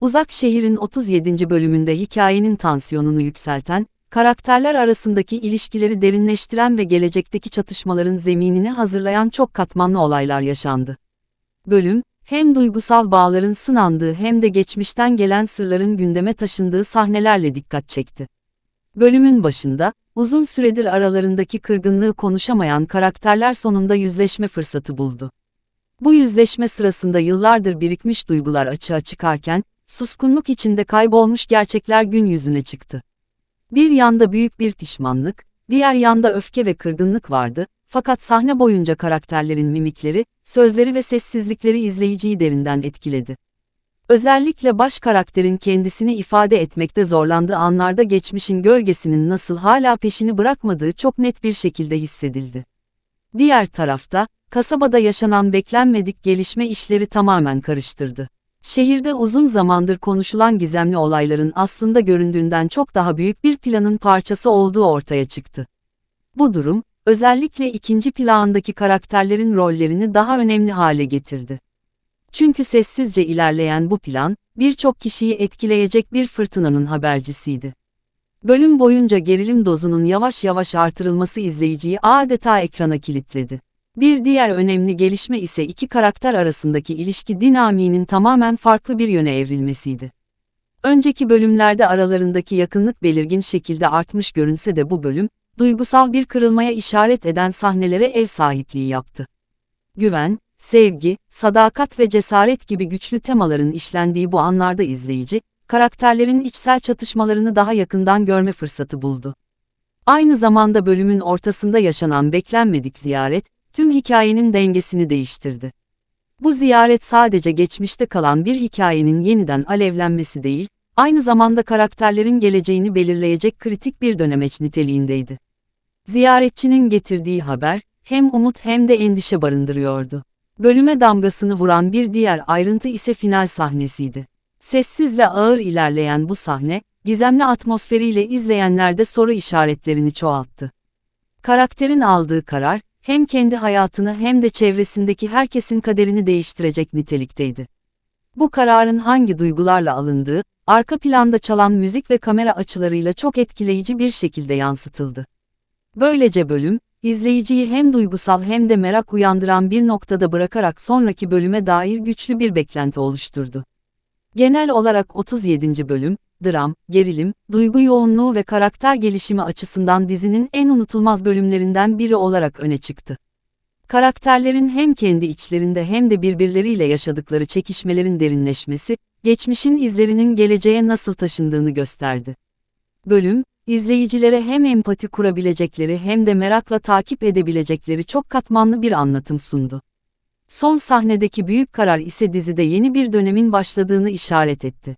Uzak Şehir'in 37. bölümünde hikayenin tansiyonunu yükselten, karakterler arasındaki ilişkileri derinleştiren ve gelecekteki çatışmaların zeminini hazırlayan çok katmanlı olaylar yaşandı. Bölüm, hem duygusal bağların sınandığı hem de geçmişten gelen sırların gündeme taşındığı sahnelerle dikkat çekti. Bölümün başında, uzun süredir aralarındaki kırgınlığı konuşamayan karakterler sonunda yüzleşme fırsatı buldu. Bu yüzleşme sırasında yıllardır birikmiş duygular açığa çıkarken, suskunluk içinde kaybolmuş gerçekler gün yüzüne çıktı. Bir yanda büyük bir pişmanlık, diğer yanda öfke ve kırgınlık vardı, fakat sahne boyunca karakterlerin mimikleri, sözleri ve sessizlikleri izleyiciyi derinden etkiledi. Özellikle baş karakterin kendisini ifade etmekte zorlandığı anlarda geçmişin gölgesinin nasıl hala peşini bırakmadığı çok net bir şekilde hissedildi. Diğer tarafta, kasabada yaşanan beklenmedik gelişme işleri tamamen karıştırdı. Şehirde uzun zamandır konuşulan gizemli olayların aslında göründüğünden çok daha büyük bir planın parçası olduğu ortaya çıktı. Bu durum, özellikle ikinci plandaki karakterlerin rollerini daha önemli hale getirdi. Çünkü sessizce ilerleyen bu plan, birçok kişiyi etkileyecek bir fırtınanın habercisiydi. Bölüm boyunca gerilim dozunun yavaş yavaş artırılması izleyiciyi adeta ekrana kilitledi. Bir diğer önemli gelişme ise iki karakter arasındaki ilişki dinamiğinin tamamen farklı bir yöne evrilmesiydi. Önceki bölümlerde aralarındaki yakınlık belirgin şekilde artmış görünse de bu bölüm, duygusal bir kırılmaya işaret eden sahnelere ev sahipliği yaptı. Güven, sevgi, sadakat ve cesaret gibi güçlü temaların işlendiği bu anlarda izleyici, karakterlerin içsel çatışmalarını daha yakından görme fırsatı buldu. Aynı zamanda bölümün ortasında yaşanan beklenmedik ziyaret, tüm hikayenin dengesini değiştirdi. Bu ziyaret sadece geçmişte kalan bir hikayenin yeniden alevlenmesi değil, aynı zamanda karakterlerin geleceğini belirleyecek kritik bir dönemeç niteliğindeydi. Ziyaretçinin getirdiği haber, hem umut hem de endişe barındırıyordu. Bölüme damgasını vuran bir diğer ayrıntı ise final sahnesiydi. Sessiz ve ağır ilerleyen bu sahne, gizemli atmosferiyle izleyenlerde soru işaretlerini çoğalttı. Karakterin aldığı karar, hem kendi hayatını hem de çevresindeki herkesin kaderini değiştirecek nitelikteydi. Bu kararın hangi duygularla alındığı, arka planda çalan müzik ve kamera açılarıyla çok etkileyici bir şekilde yansıtıldı. Böylece bölüm, izleyiciyi hem duygusal hem de merak uyandıran bir noktada bırakarak sonraki bölüme dair güçlü bir beklenti oluşturdu. Genel olarak 37. bölüm, dram, gerilim, duygu yoğunluğu ve karakter gelişimi açısından dizinin en unutulmaz bölümlerinden biri olarak öne çıktı. Karakterlerin hem kendi içlerinde hem de birbirleriyle yaşadıkları çekişmelerin derinleşmesi, geçmişin izlerinin geleceğe nasıl taşındığını gösterdi. Bölüm, izleyicilere hem empati kurabilecekleri hem de merakla takip edebilecekleri çok katmanlı bir anlatım sundu. Son sahnedeki büyük karar ise dizide yeni bir dönemin başladığını işaret etti.